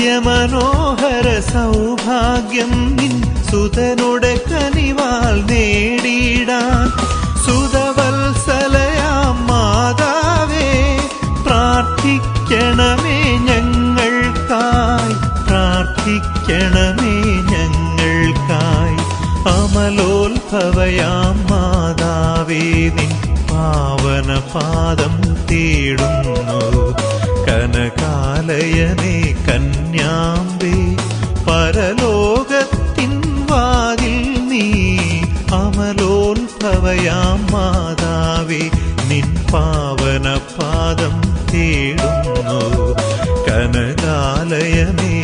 നിത്യമനോഹര സൗഭാഗ്യം നിൻ സുതനുടെ കനിവാൽ നേടിയിടാൻ. സുതവത്സലയാം മാതാവേ പ്രാർത്ഥിക്കണമേ ഞങ്ങൾക്കായി പ്രാർത്ഥിക്കണമേ ഞങ്ങൾക്കായി. അമലോത്ഭവയാം മാതാവേ നിൻ പാവന പാദം തേടുന്നു കനകാലയനേ കന്യാമ്പേ പരലോകത്തിൻ വാതിൽ നീ അമലോത്ഭവയാം മാതാവേ നിൻ പാവന പാദം തേടുന്നു. കനകാലയമേ